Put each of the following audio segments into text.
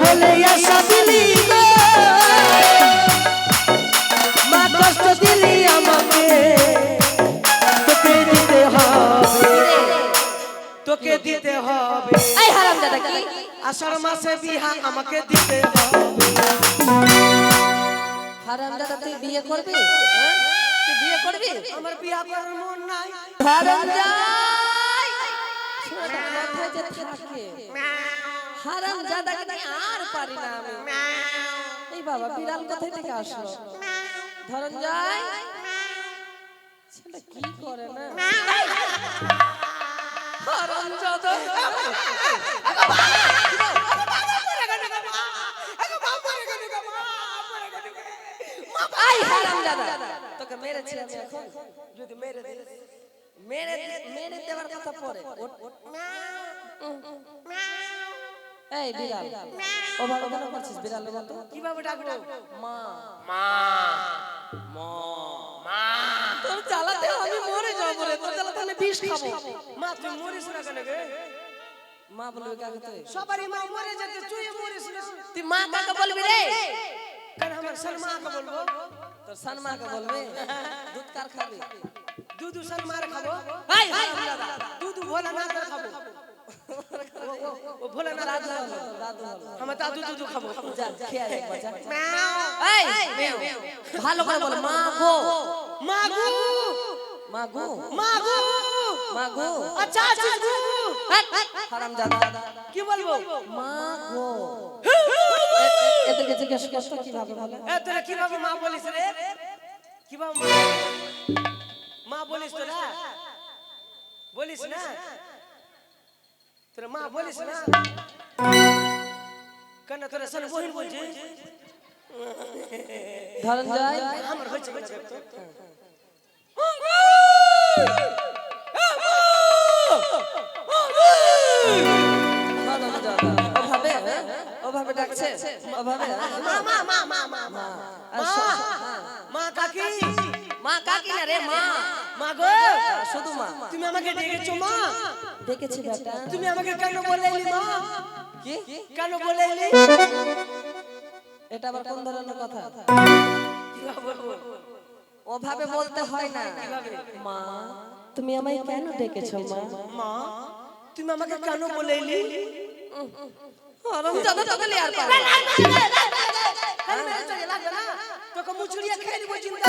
বলে আশা দিলি মা কষ্ট দিলি আমাকে তোকে দিতে হবে তোকে দিতে হবে। এই হারাম দাদা কি? আষাঢ় মাসে বিহা আমাকে দিতে হবে। হারাম দাদা তুই বিয়ে করবি? হ্যাঁ? করবি? আমার বিয়া করার মন নাই। হারাম যাই মাথায় যে থাকে। হারাম জাদাকে নিয়ে আর পারি না আমি। এই বাবা বিড়াল কোথায় থেকে আসলো? ধরন যাই ছেলে কি করে না? হারাম জাদা আই হারাম জাদা তোকে মেরেছি আমি এখন। যদি মেরে দিলে মেরে মেরে দেওয়ার কথা পরে। এই বিড়াল। ওভাবে কেন করছিস বিড়ালের মতো কীভাবে ডাকবো? মা। তোর জ্বালাতে আমি মরে যাব রে। তোর জ্বালাতে আমি বিষ খাব। মা তুই মরিস না কেন গে মা বলবে কাকে তুই। সবারই মা মরে যেতে তুই মরিস না। তুই মা কাকে বলবি রে? কেন আমার সলমাকে বলব? তোর সান মাকে বলবি দুধ কার খাবি? দুধু সলমার খাব? এই হারামজাদা। দুধু ভোলা না খাব। ও- ভোলা না দাদু দাদু। আমার দাদু দুধু খাব। যা, খেয়ে যা। ম্যাও। এই, ভালো করে বল মা গো মাগু। মা গো মাগু। মা গো আচ্ছা আচ্ছা গু। হারাম দাদা কি বলব? মা গো এদেরকে জিজ্ঞেস করতো কীভাবে বলে? এ তোরা কীভাবে মা বলিস রে? কীভাবে মা- মা বলিস তোরা? বলিস না? তোরা মা বলিস না? কেন তোরা সন বহিন বলছিস ধরন যায় আমার হয়েছে হয়েছে তো। ডাকছে হ্যাঁ? মা মা মা মা মা মা আর স-। মা কাকি। মা কাকি না রে মা। মা গো। শুধু মা। তুমি আমাকে ডেকেছো মা। বেটা তুমি আমাকে কেন বলে মা? কি? কেন বলে এটা আবার কোন ধরনের কথা? ওভাবে বলতে হয় না। মা তুমি আমায় কেন ডেকেছো মা? মা তুমি আমাকে কেন বলে এলি হারাম দাদা তোকে লিয়ার পাবে আরে মেরে চলে লাগবে না তোকে মুচড়িয়ে খেয়ে দিব চিন্তা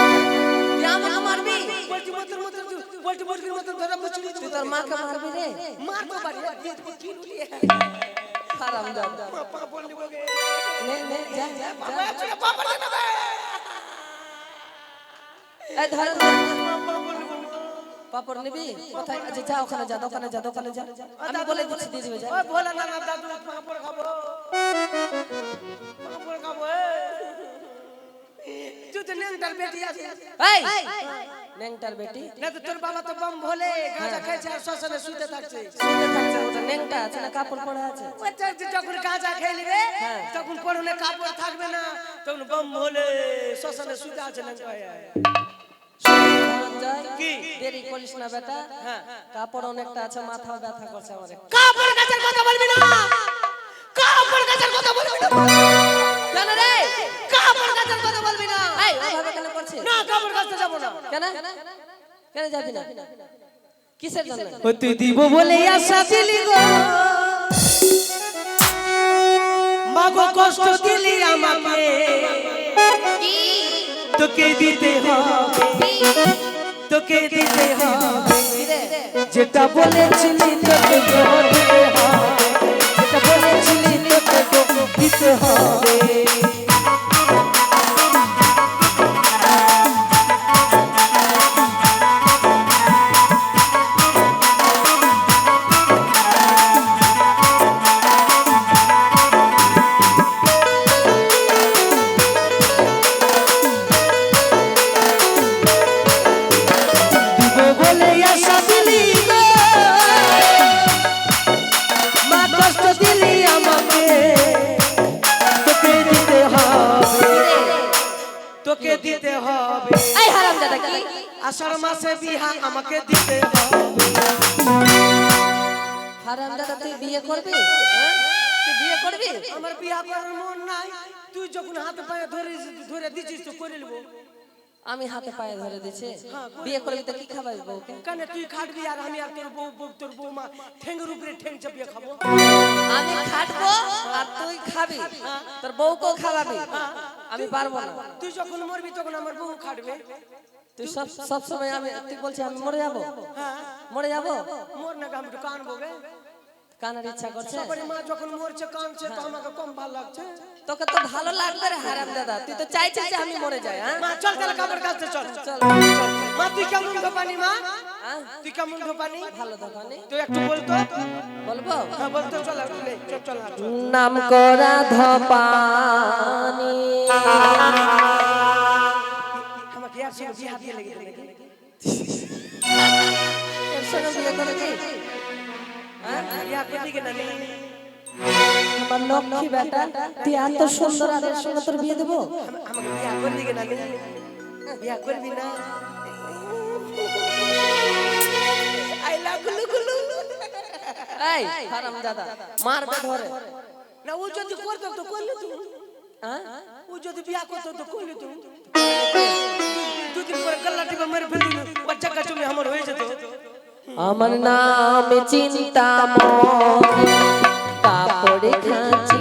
তুই আমাকে মারবি বলছি মতন মতন বলছি মুরগির মতন ধরে মুচড়িয়ে তুই দিব তোর মাকে মারবি রে মার তো বাড়ি দিয়ে দেবো কি লুলিয়ে হারাম দাদা পা বললি বগে নে নে যা যা যা চলে বাবা রে না এই ধর পা বললি বললি পাপড় নিবি? কোথায়? আছে যা ওখানে যা দোকানে যা দোকানে যা। আমি বলে দিচ্ছি দিয়ে দিবে যা। ওই ভোলা না না দাদু পাপড় খাব। পাপড় খাব তো নেংটার বেটি আছে এই! নেংটার বেটি? না তো তোর বাবা তো বম ভোলে গাঁজা খাইছে আর শ্মশানে শুতে থাকছে। শুনতে থাকছে ওটা নেংটা আছে না কাপড় পরে আছে? তো যে যখন গাঁজা খেয়ে নিবে হ্যাঁ। তখন পরনে কাপড় থাকবে না তখন বম ভোলে শ্মশানে শুতে আছে না ধনঞ্জয়, কি? দেরি করিস না বেটা। হ্যাঁ। কাপড় অনেকটা আছে মাথাও ব্যথা করছে আমার। কাপড় গাছের কথা বলবি না। কাপড় গাছের কথা বলবি না। কেন রে? কাপড় গাছের কথা বলবি না। এই ওভাবে কেন করছিস? না কাপড় গাছতে যাব না। কেন? কেন যাবি না? কিসের জন্য? তুই দিব বলে আশা দিলি গো। মাগো কষ্ট দিলি আমাকে। তোকে দিতে হবে। তোকে দিতে হবে। যেটা বলেছিলি তোকে দিতে হবে। যেটা বলেছিলি তোকে দিতে হবে। আষাঢ় মাসে বিহা আমাকে দিতে হবে হারাম দাদা তুই বিয়ে করবি? হ্যাঁ? তুই বিয়ে করবি? আমার বিয়া করার মন নাই। তুই যখন হাতে পায়ে ধরে ধরে দিছিস তো করে নেব। আমি হাতে পায়ে ধরে দিছি। বিয়ে করবি তো কি খাবাই বউকে কেন তুই খাটবি আর আমি আর তোর বউ বউ তোর বৌমা ঠেঙ্গের উপরে ঠেং চাপিয়ে খাব? আমি খাটবো আর তুই খাবি। তোর বউকেও খাওয়াবি। আমি পারব না। তুই যখন মরবি তখন আমার বউ খাটবে। তুই সব সব সময় আমি তুই বলছিস আমি মরে যাব? মরে যাব? মর না আমি একটু কানবো গে কানার ইচ্ছা করছে? সবারই মা যখন মরছে কানছে তো আমাকে কম ভালো লাগছে। তোকে তো ভালো লাগবে রে হারাম দাদা। তুই তো চাইছিস যে আমি মরে যাই হ্যাঁ? মা চল তাহলে কাপড় কাচতে চল। চল মা তুই কেমন ধোপানি মা? তুই কেমন ধোপানি? ভালো দোকানে তুই একটু বলতো? বলব? হ্যাঁ বলতো চল চল চল। নাম করা ধপানি। আমাকে সঙ্গে বিয়ে হাতিয়ে লেগে গেলে এর সঙ্গে বিয়ে করে কি? হ্যাঁ? বিয়া করবি কিনা নি আমার লক্ষ্মী বেটা তুই এত সুন্দর আর এর সঙ্গে তোর বিয়ে দেবো? আমাকে বিয়া করবি কিনা নি বিয়া করবি না। আই গুলু গুলু। এই হারাম দাদা মারবে ধরে। না ও যদি করতো তো করলে তুমি হ্যাঁ? ও যদি বিয়া করতো তো করলে তুমি আমার নাম চিন্তা কাপড় খাঁচি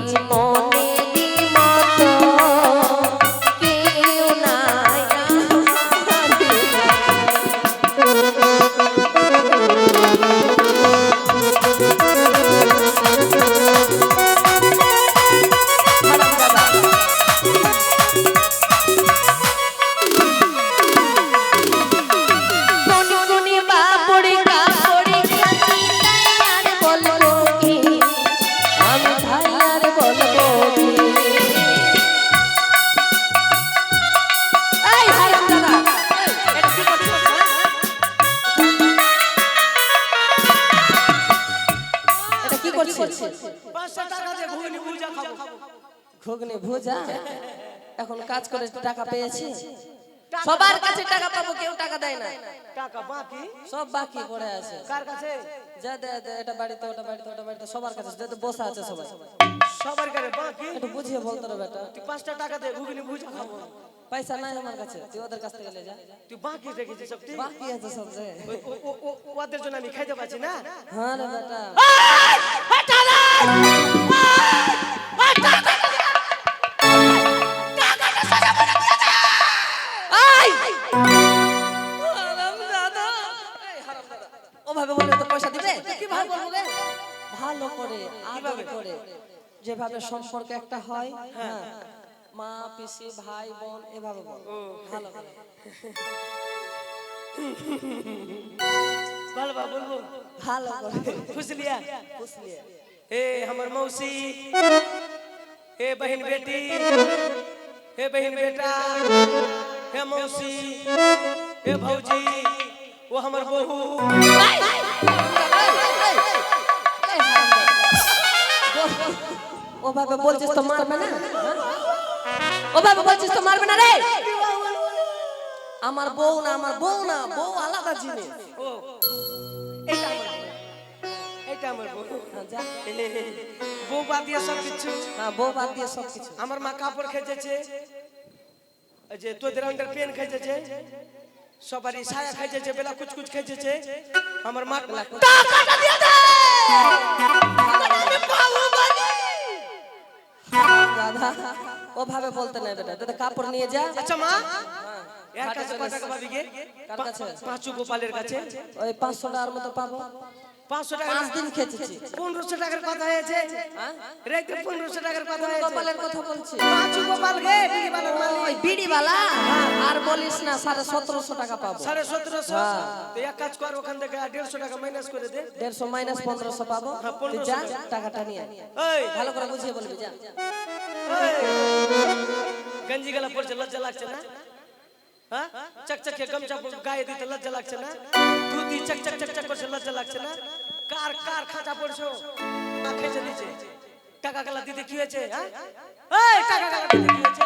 পেয়েছি সবার কাছে টাকা পাবো কেউ টাকা দেয় না। টাকা বাকি? সব বাকি পড়ে আছে। কার কাছে? যা দে দে এটা বাড়িতে ওটা বাড়িতে ওটা বাড়িতে সবার কাছে যাতে বসে আছে সবাই। সবার কাছে বাকি? একটু বুঝিয়ে বলতো রে বেটা তুই পাঁচটা টাকা দিয়ে ঘুগনি ভুজা খাব পয়সা নাই আমার কাছে তুই ওদের কাছ থেকে লে যা। তুই বাকি রেখেছিস সব তুই? বাকি আছে সব ও- ওদের জন্য আমি খাইতে পারছি না? হ্যাঁ রে বেটা আই! যেভাবে সম্পর্ক একটা হয় হ্যাঁ মা পিসি ভাই বোন এভাবে বল ভালো করে ভালো বা বলবো ভালো করে खुशलिया বুঝলিয়ে हे हमर मौसी हे बहन बेटी हे बहन बेटा हे मौसी हे भौजी वो हमर बहू ওভাবে বলছিস তো মারবে না? হ্যাঁ? ওভাবে বলছিস তো মারবে না রে? আমার বউ না আমার বউ না বউ আলাদা জিনিস। ও এটা আমার বউ। এটা আমার বউ। হ্যাঁ, যা। বউ বাদ দিয়া সব কিছু। হ্যাঁ বউ বাদ দিয়ে সব কিছু। আমার মা কাপড় এই যে তোদের আন্ডার পেন খেয়েছে সবারই ছায়া খাইছে বেলা কুচ কুচ খেয়েছে আমার মা টাকাটা দিয়ে দে! আমি পাবো বলি দাদা ওভাবে বলতে নাই বেটা দাদা কাপড় নিয়ে যা। আচ্ছা মা। হ্যাঁ, এর কাছে কত টাকা পাবি গে? কার কাছে? পাঁচু গোপালের কাছে। ওই পাঁচশো টাকার মতো পাবো। পাঁচশো টাকা পাঁচ দিন খেতেছি পনেরোশো টাকার কথা হয়েছে? হ্যাঁ? রেখে পনেরোশো টাকার কথা হয়েছে। গোপালের কথা বলছি। পাঁচু গোপাল গে বিড়িবালার মালিক। ওই বিড়িওয়ালা? আর বলিস না সাড়ে সতেরোশো টাকা পাবো। সাড়ে সতেরোশো? হ্যাঁ। তো এক কাজ কর ওখান থেকে দেড়শো টাকা মাইনাস করে দে। দেড়শো মাইনাস পনেরোশো পাবো। তুই যা টাকাটা নিয়ে। ওই ভালো করে বুঝিয়ে বলবি যা। গঞ্জি গলা পড়ছে লজ্জা লাগছে না হ্যাঁ চকচকে গামছা গায়ে দিতে লজ্জা লাগছে না দুধি চক চক চক চক করছে লজ্জা লাগছে না কার কার খাঁচা পড়ছো না খেয়ে দিয়েছে টাকা গলা দিতে কি হয়েছে হ্যাঁ এই টাকা গলা দিতে কি হয়েছে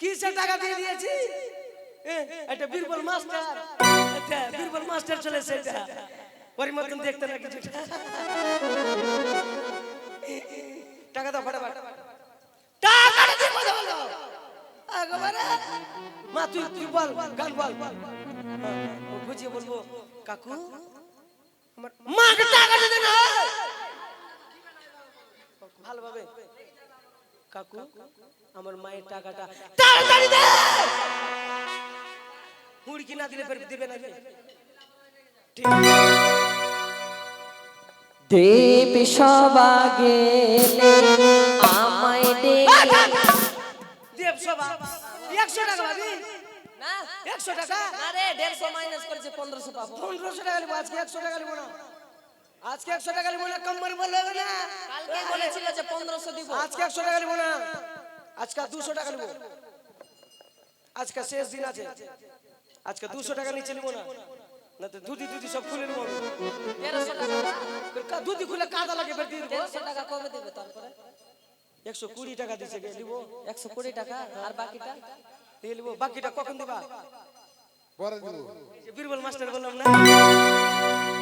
কিসে টাকা দিয়ে দিয়েছি এটা বীরবল মাস্টার এটা বীরবল মাস্টার চলেছে এটা ওর দেখতে না কিছু টাকা দাও ফাটাফাট দিয়ে মা তুই তুই বল গান বল। হ্যাঁ, বুঝিয়ে বলব কাকু আমার না আমার মায়ের টাকাটা তাড়াতাড়ি দে! দিলে ফের দেবে না। দেবী সবা গেলে আমায় সবা একশো টাকা না। একশো টাকা? না রে দেড়শো মাইনাস করেছে পনেরোশো পাবো। পনেরোশো টাকা নেব আজকে একশো টাকা নেব না। আজকে একশো টাকা নেব না কম্বর বললে না। কালকে বলেছিল যে পনেরোশো দিব। আজকে একশো টাকা নেব না। আজকে দুশো টাকা নেব আজকে শেষ দিন আছে। আজকে দুশো টাকা নিচে নেব না। না তো দুধি দুধি সব খুলে নেব দুধি খুলে কাদা লাগে দিয়ে দেড়শো টাকা কবে দেবে তারপরে? একশো কুড়ি টাকা দিছে গে একশো কুড়ি টাকা আর বাকিটা? দিয়ে নিবো। বাকিটা কখন দিবা? পরে দিব বীরবল মাস্টার বললাম না?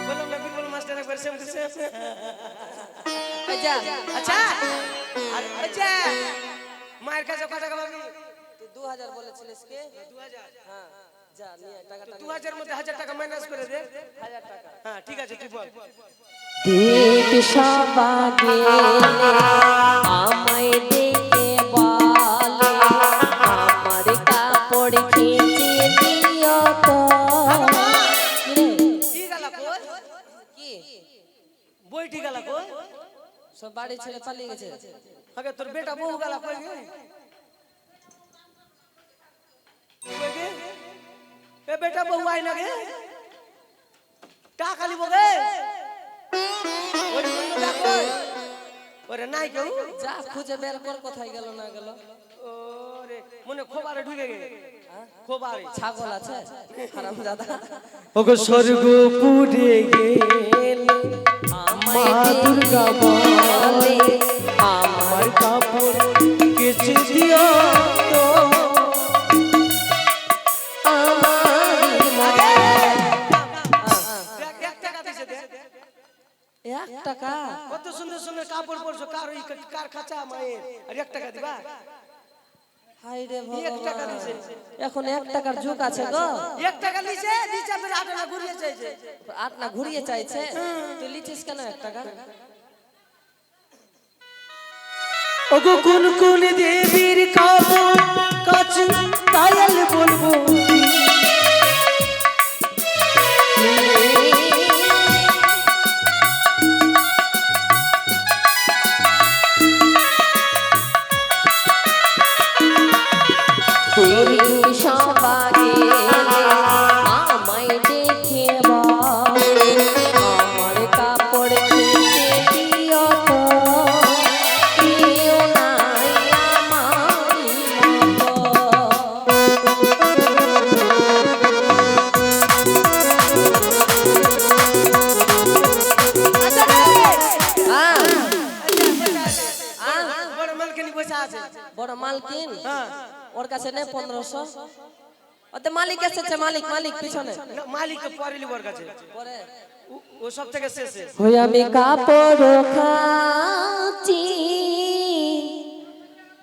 বললাম না বীরবল মাস্টার একবার সেম টু সেম এই যা আচ্ছা। আচ্ছা। মায়ের কাছে কত টাকা পাবি তুই দু হাজার বলেছিলিস কি? দু হাজার। হ্যাঁ যা নিয়ে টাকাটা দু হাজার মধ্যে হাজার টাকা মাইনাস করে দে। হাজার টাকা। হ্যাঁ ঠিক আছে তুই বল। দেবী সব বাড়ি ছেড়ে পালিয়ে গেছে। আগে তোর বেটা বউ গালা কই গে? এ বেটা বউ আই না গে? গে? জন্য ডাক কই? ওরে নাই কেউ? যা খুঁজে বের কর কোথায় গেল না গেল। ওরে মনে খোবারে ঢুকে গে। খোবারে। ছাগল আছে? হারাম দাদা ওগো স্বর্গপুরে গেলে মা দুর্গা বলে আমার কাপড় কেচে দিও তো। এক টাকা। দিছে দে। এক টাকা। কত সুন্দর সুন্দর কাপড় পরছো? কার কার খাঁচা মায়ের? আর এক টাকা দিবা? এক টাকা এখন এক টাকার যুগ আছে গো। এক টাকা দিছে নিচে ফের আটনা ঘুরিয়ে চাইছে। আটনা ঘুরিয়ে চাইছে? তুই লিচিস কেন এক টাকা? ওগো কোন কোন দেবীর কাবু কাছে কায়াল বলব। বড় মালকিন। হ্যাঁ। ওর কাছে নেই পনেরোশো। ওতে মালিক এসেছে মালিক মালিক পিছনে। মালিক তো পরে লিবর কাছে। পরে। ও- সব থেকে শেষে। হই আমি কাপড় খাচ্ছি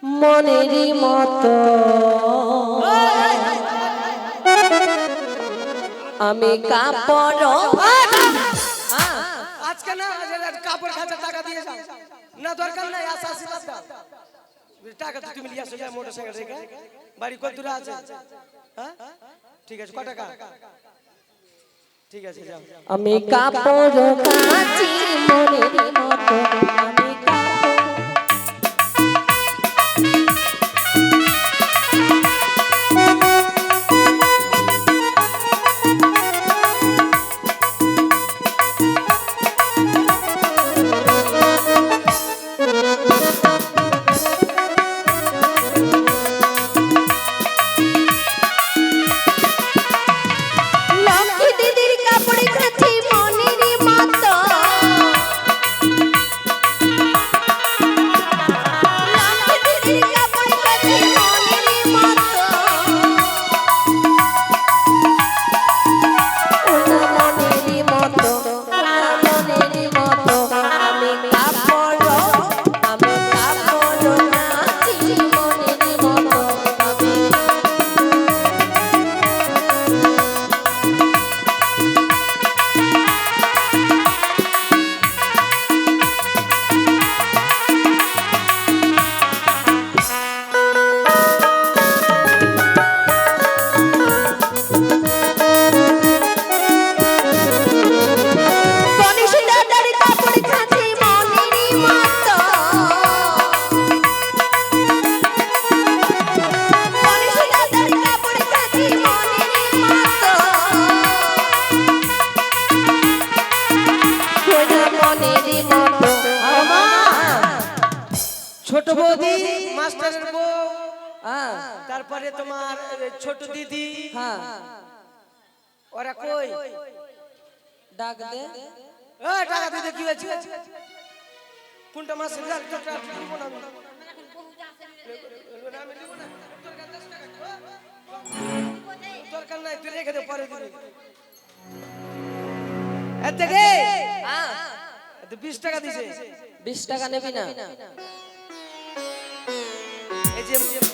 মনেরই মতো। আমি কাপড় আজকে না কাপড় খাঁচা টাকা দিয়ে না দরকার নাই আশা আশীর্বাদ দাও। টাকা তো তুমি নিয়ে আসো, যা মোটর সাইকেল রেখে। বাড়ি কত দূরে আছে? হ্যাঁ? ঠিক আছে ক টাকা ঠিক আছে, যাও। আমি কাপড় খাচ্ছি মনেরই মাস্টারের বউ। হ্যাঁ। তারপরে তোমার ছোট দিদি। হ্যাঁ। ওরা কই? ডাক দে। এ, টাকা দিতে কি হয়েছে কোনটা মাস। দরকার নাই তুই রেখে দে পরে দিবি। এতে রে হ্যাঁ। বিশ টাকা দিছে। বিশ টাকা নেবি না।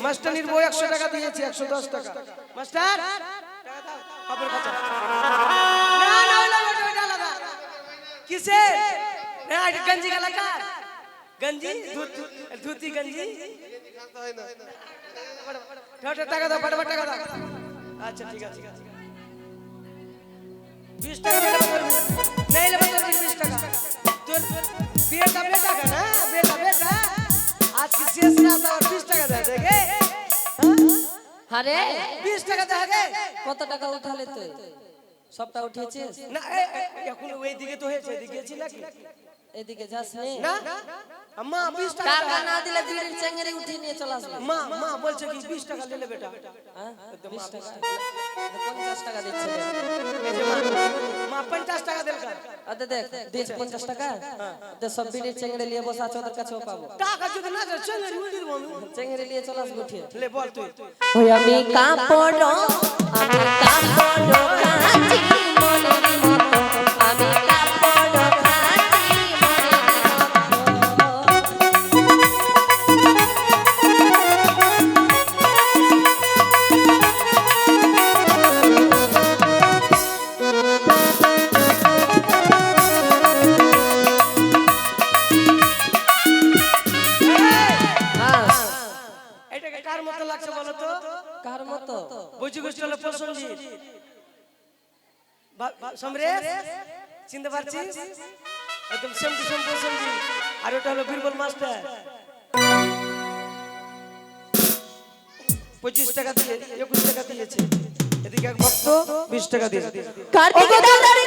মাস্টারনির বউ একশো টাকা দিয়েছি, একশো দশ টাকা। কিসে? কিসের গঞ্জি কালাকার গঞ্জি? ধুতি গঞ্জি? টাকা দাও, ফটাফট টাকা দাও। আচ্ছা ঠিক আছে বিশ টাকা বেটা না বেটা হ্যাঁ, বেটা। আজকে শেষ রাত আমার বিশ টাকা দেয় দেখে আরে বিশ টাকা দেখে কত টাকা উঠালে তুই? সবটা উঠিয়েছিস? না এখন ওই দিকে তো হয়েছে এদিকে গেছি নাকি? এদিকে যাস নি। না আম্মা বিশ টাকা টাকা না দিলে বিড়ির চেঙ্গেরি উঠিয়ে নিয়ে চলে আসবে। মা মা বলছে কি বিশ টাকা লে লে বেটা। হ্যাঁ? বিশ টাকা। পঞ্চাশ টাকা দিচ্ছে। এই যে মা মা পঞ্চাশ টাকা দিল কার আদে দেখ দিয়েছে পঞ্চাশ টাকা। তো সব বিড়ির চেঙ্গেরি নিয়ে বসে আছে ওদের কাছেও পাবো। টাকা যদি না দেয় চলে উল্টি দেবো। চেঙ্গেরি নিয়ে চলে আসবে উঠিয়ে। লে বল তুই। ওই আমি কাপড় আমি কাপড় কাচি সমরেশ চিনতে পারছিস একদম আর ওটা হলো বীরবল মাস্টার। পঁচিশ টাকা দিয়ে একুশ টাকা দিয়েছে। এদিকে এক ভক্ত বিশ টাকা দিয়েছে। কার্তিক দাদারি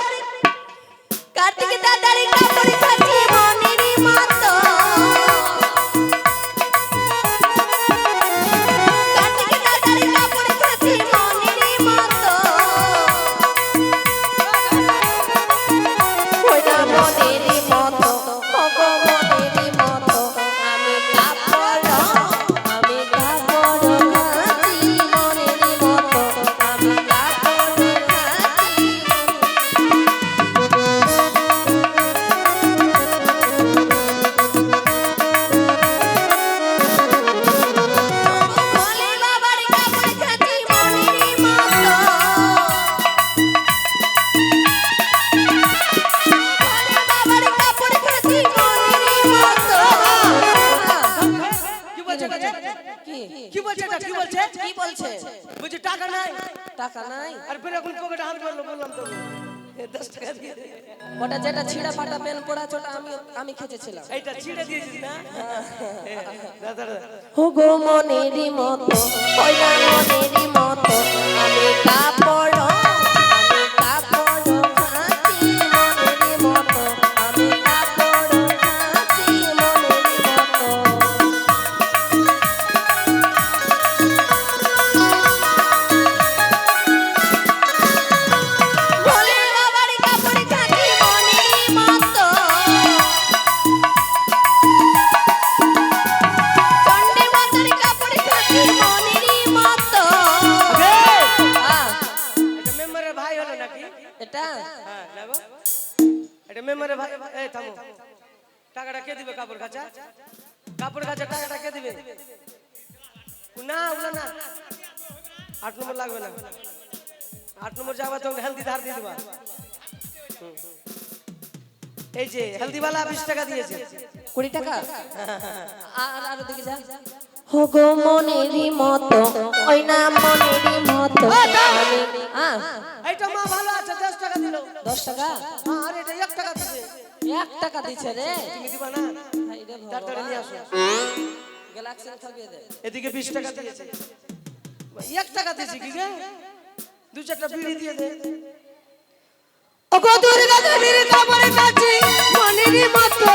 কার্তিক দাদারি কাপড় কাচি মনের মতো কি? বলছে এটা? কি বলছে? কি বলছে? বুঝি টাকা নাই। টাকা নাই? আর ফের এখন পকেটে হাত মারলো বললাম তো। ওটা যেটা ছিঁড়া ফাটা পেন পড়া ছোটা আমি আমি খেচেছিলাম। এইটা ছিঁড়ে দিয়েছিস না? দাদা হুগো মনেরই মতো ওই মনেরই মতো আমি কাপড় কাচা? কাপড় কাচা টাকাটা কে দিবে? না ওগুলো না। আট নম্বর লাগবে না। আট নম্বর যাবা তো হেলদি ধার দিয়ে দিবা। এই যে হেলদিওয়ালা বিশ টাকা দিয়েছে। কুড়ি টাকা? আর আর ওদিকে যা। হোগো মনেরই মতো ওই না মনেরই মতো। আমি এইটা মা ভালো আছে দশ টাকা দিল। দশ টাকা? আর এটা এক টাকা দিবে। এক টাকা দিছে রে। তুমি দিবা না? তাড়াতাড়ি নিয়ে আসো। গ্যালাক্সি থাকবে দে। এদিকে বিশ টাকা দিয়েছে। এক টাকা দিয়েছে কি গে দু চারটা বিড়ি দিয়ে দে। ওগো দুর্গা দেবীর কাপড় কাছে মনেরই মতো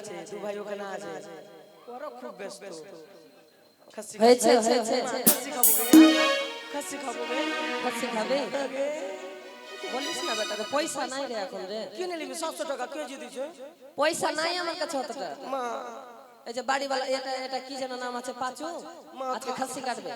আছে দু ভাই ওখানে আছে। ওরা খুব ব্যস্ত। হয়েছে হয়েছে খাসি খাব গে। খাসি খাব গে। খাসি খাবে? বলিস না বেটা পয়সা নাই রে এখন রে। কিনে নিবি সাতশো টাকা কেজি দিছে পয়সা নাই আমার কাছে অতটা। মা। এই যে বাড়িওয়ালা এটা এটা কি যেন নাম আছে? পাঁচু? আজকে খাসি কাটবে।